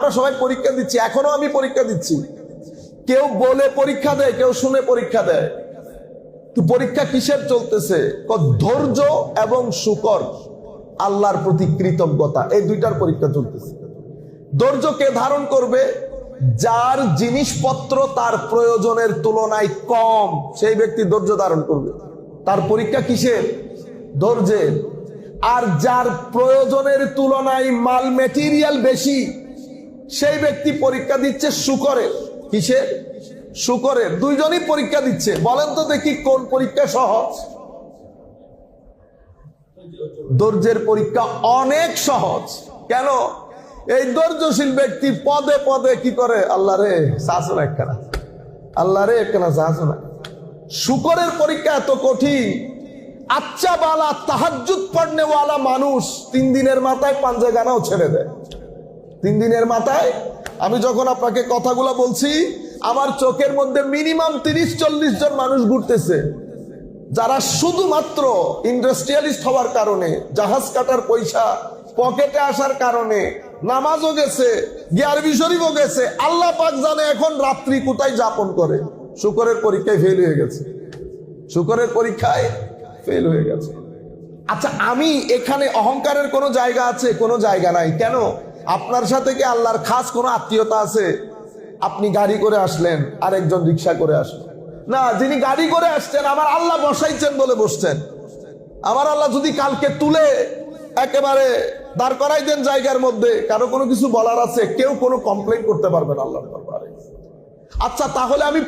আমরা সবাই পরীক্ষা দিচ্ছি, এখনও আমি পরীক্ষা দিচ্ছি। কেউ বলে পরীক্ষা দেয়, কেউ শুনে পরীক্ষা দেয়। তো পরীক্ষা কিসের চলতেছে? ধৈর্য এবং শুকর, আল্লাহর প্রতি কৃতজ্ঞতা, এই দুইটার পরীক্ষা চলতেছে। ধৈর্য কে ধারণ করবে? যার জিনিসপত্র তার প্রয়োজনের তুলনায় কম, সেই ব্যক্তি ধৈর্য ধারণ করবে। তার পরীক্ষা কিসের? ধৈর্যের। আর যার প্রয়োজনের তুলনায় মাল মেটেরিয়াল বেশি সেই ব্যক্তি পরীক্ষা দিচ্ছে শুকরের কিসের শুকরের দুইজনই পরীক্ষা দিচ্ছে। বলেন তো দেখি কোন পরীক্ষা সহজ। ধৈর্যের পরীক্ষা অনেক সহজ। কেন? এই ধৈর্যশীল ব্যক্তি পদে পদে কি করে? আল্লাহ রে শাসন একখানা আল্লাহ রে একখানা শাসন শুকরের পরীক্ষা এত কঠিন। আচ্ছা বালা তাহাজুদ পড়নেওয়ালা মানুষ তিন দিনের মাথায় পাঞ্জে গানাও ছেড়ে দেয়। তিন দিনের মাথায় আমি যখন আপনাকে কথাগুলো বলছি, আমার চোখের মধ্যে মিনিমাম তিরিশ, চল্লিশ জন মানুষ ঘুরতেছে, যারা শুধুমাত্র ইন্ডাস্ট্রিয়ালিস্ট হওয়ার কারণে, জাহাজ কাটার পয়সা পকেটে আসার কারণে, নামাজও গেছে, গিয়ারবি শরীফও গেছে, আল্লাহ পাক জানে এখন রাত্রি কোথায় যাপন করে। শুকরের পরীক্ষায় ফেল হয়ে গেছে। শুকরের পরীক্ষায় ফেল হয়ে গেছে। আচ্ছা আমি এখানে অহংকারের কোনো জায়গা আছে? কোনো জায়গা নাই। কেন? আপনার সাথে কি আল্লাহর খাস কোনো আত্মীয়তা আছে? আপনি গাড়ি করে আসলেন আর একজন রিক্সা করে আসলেন না, যিনি গাড়ি করে আসছেন, আমার আল্লাহ বসাইছেন বলে বসছেন। আমার আল্লাহ যদি কালকে তুলে একেবারে দাঁড় করাই দেন জায়গার মধ্যে, কারও কোনো কিছু বলার আছে? কেউ কোনো কমপ্লেন করতে পারবেন দরবারে। আচ্ছা তাহলে আমি